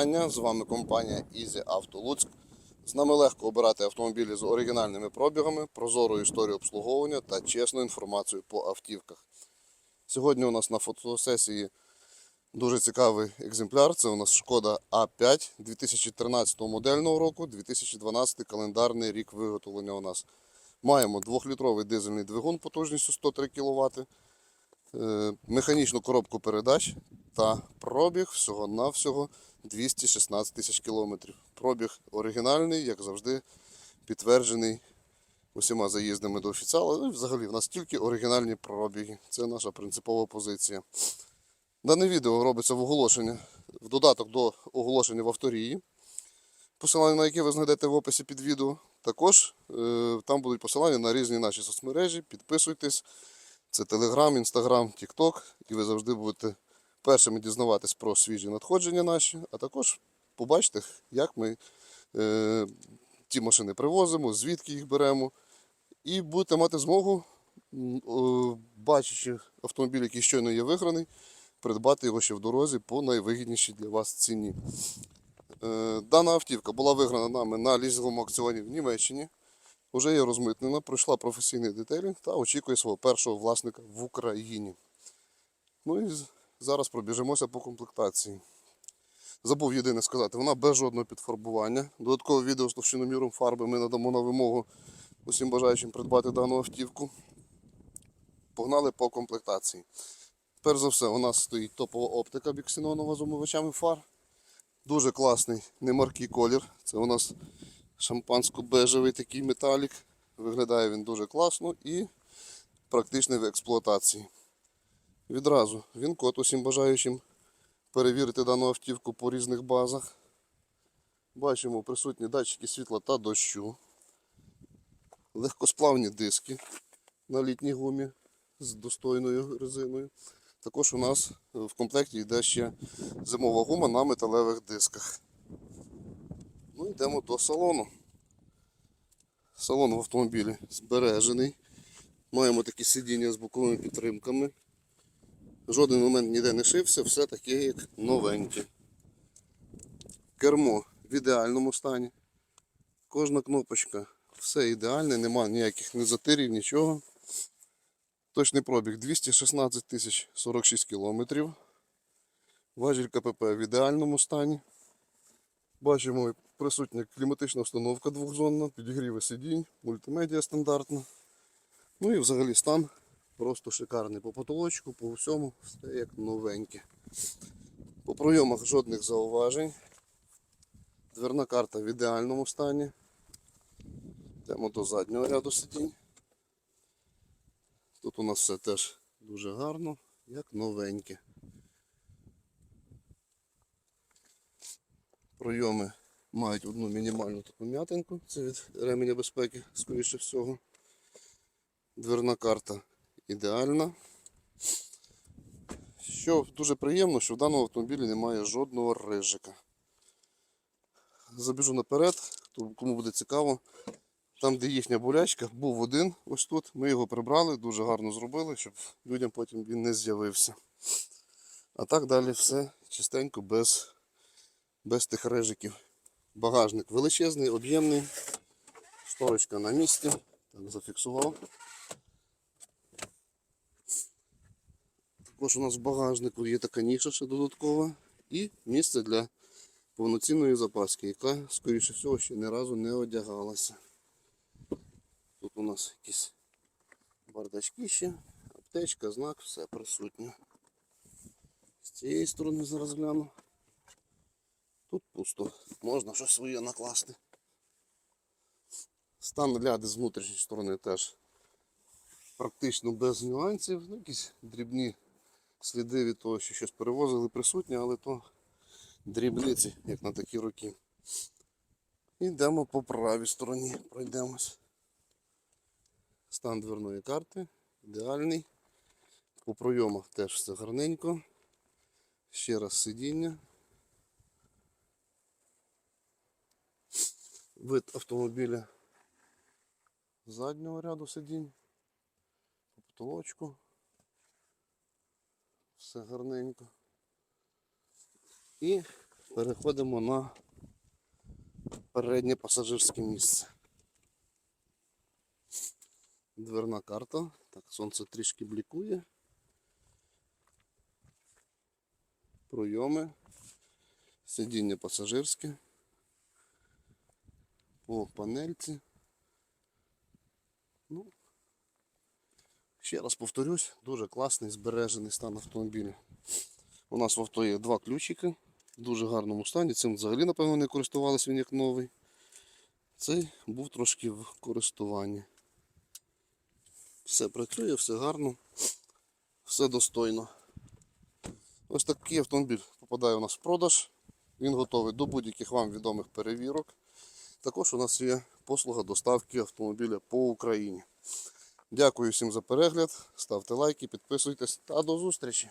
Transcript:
вітання! З вами компанія Easy Auto Луцьк. З нами легко обирати автомобілі з оригінальними пробігами, прозорою історією обслуговування та чесною інформацією по автівках. Сьогодні у нас на фотосесії дуже цікавий екземпляр. Це у нас Шкода А5 2013 модельного року, 2012 календарний рік виготовлення у нас. Маємо 2-літровий дизельний двигун потужністю 103 кВт, е, механічну коробку передач та пробіг всього-навсього 216 тисяч кілометрів. Пробіг оригінальний, як завжди, підтверджений усіма заїздами до офіціала. Ну взагалі в нас тільки оригінальні пробіги. Це наша принципова позиція. Дане відео робиться в оголошення, в додаток до оголошення в авторії, посилання на яке ви знайдете в описі під відео. Також е, там будуть посилання на різні наші соцмережі. Підписуйтесь. Це Telegram, Instagram, TikTok, і ви завжди будете першими дізнаватись про свіжі надходження наші, а також побачите, як ми е, ті машини привозимо, звідки їх беремо. І будете мати змогу, бачачи автомобіль, який щойно є виграний, придбати його ще в дорозі по найвигіднішій для вас ціні. Е, Дана автівка була виграна нами на лізинговому аукціоні в Німеччині. Уже є розмитнена, пройшла професійний детелінг та очікує свого першого власника в Україні. Ну і зараз пробіжимося по комплектації. Забув єдине сказати, вона без жодного підфарбування. Додаткове відео з товщиноміром фарби ми надамо на вимогу усім бажаючим придбати дану автівку. Погнали по комплектації. Перш за все, у нас стоїть топова оптика біксенонова з омивачами фар. Дуже класний немаркий колір. Це у нас шампансько-бежевий такий металік. Виглядає він дуже класно і практичний в експлуатації. Відразу він код усім бажаючим перевірити дану автівку по різних базах. Бачимо присутні датчики світла та дощу. Легкосплавні диски на літній гумі з достойною резиною. Також у нас в комплекті йде ще зимова гума на металевих дисках. Ну, йдемо до салону. Салон в автомобілі збережений. Маємо такі сидіння з боковими підтримками. Жоден момент ніде не шився, все таке як новеньке. Кермо в ідеальному стані. Кожна кнопочка, все ідеальне, нема ніяких ні затирів, нічого. Точний пробіг 216 тисяч 46 кілометрів. Важіль КПП в ідеальному стані. Бачимо присутня кліматична установка двохзонна, підігріви сидінь, мультимедіа стандартна. Ну і взагалі стан просто шикарний. По потолочку, по всьому, все як новеньке. По пройомах жодних зауважень. Дверна карта в ідеальному стані. Йдемо до заднього ряду сидінь. Тут у нас все теж дуже гарно, як новеньке. Пройоми мають одну мінімальну таку м'ятинку, це від ременя безпеки, скоріше всього. Дверна карта ідеальна. Що дуже приємно, що в даному автомобілі немає жодного рижика. Забіжу наперед, кому буде цікаво. Там, де їхня болячка, був один ось тут. Ми його прибрали, дуже гарно зробили, щоб людям потім він не з'явився. А так далі все чистенько, без, без тих рижиків. Багажник величезний, об'ємний. Шторочка на місці. Так, зафіксував. Також у нас в багажнику є така ніша ще додаткова. І місце для повноцінної запаски, яка, скоріше всього, ще ні разу не одягалася. Тут у нас якісь бардачки ще, аптечка, знак, все присутнє. З цієї сторони зараз гляну. Тут пусто, можна щось своє накласти. Стан ляди з внутрішньої сторони теж практично без нюансів. Ну, якісь дрібні сліди від того, що щось перевозили присутні, але то дрібниці, як на такі роки. Йдемо по правій стороні, пройдемось. Стан дверної карти ідеальний. По пройомах теж все гарненько. Ще раз сидіння. Вид автомобіля заднього ряду сидінь. По потолочку. Все гарненько. І переходимо на переднє пасажирське місце. Дверна карта. Так, сонце трішки блікує. Пройоми. Сидіння пасажирське. По панельці. Ну, ще раз повторюсь, дуже класний збережений стан автомобіля. У нас в авто є два ключики в дуже гарному стані. Цим взагалі, напевно, не користувалися він як новий. Цей був трошки в користуванні. Все працює, все гарно, все достойно. Ось такий автомобіль попадає у нас в продаж. Він готовий до будь-яких вам відомих перевірок. Також у нас є послуга доставки автомобіля по Україні. Дякую всім за перегляд. Ставте лайки, підписуйтесь та до зустрічі!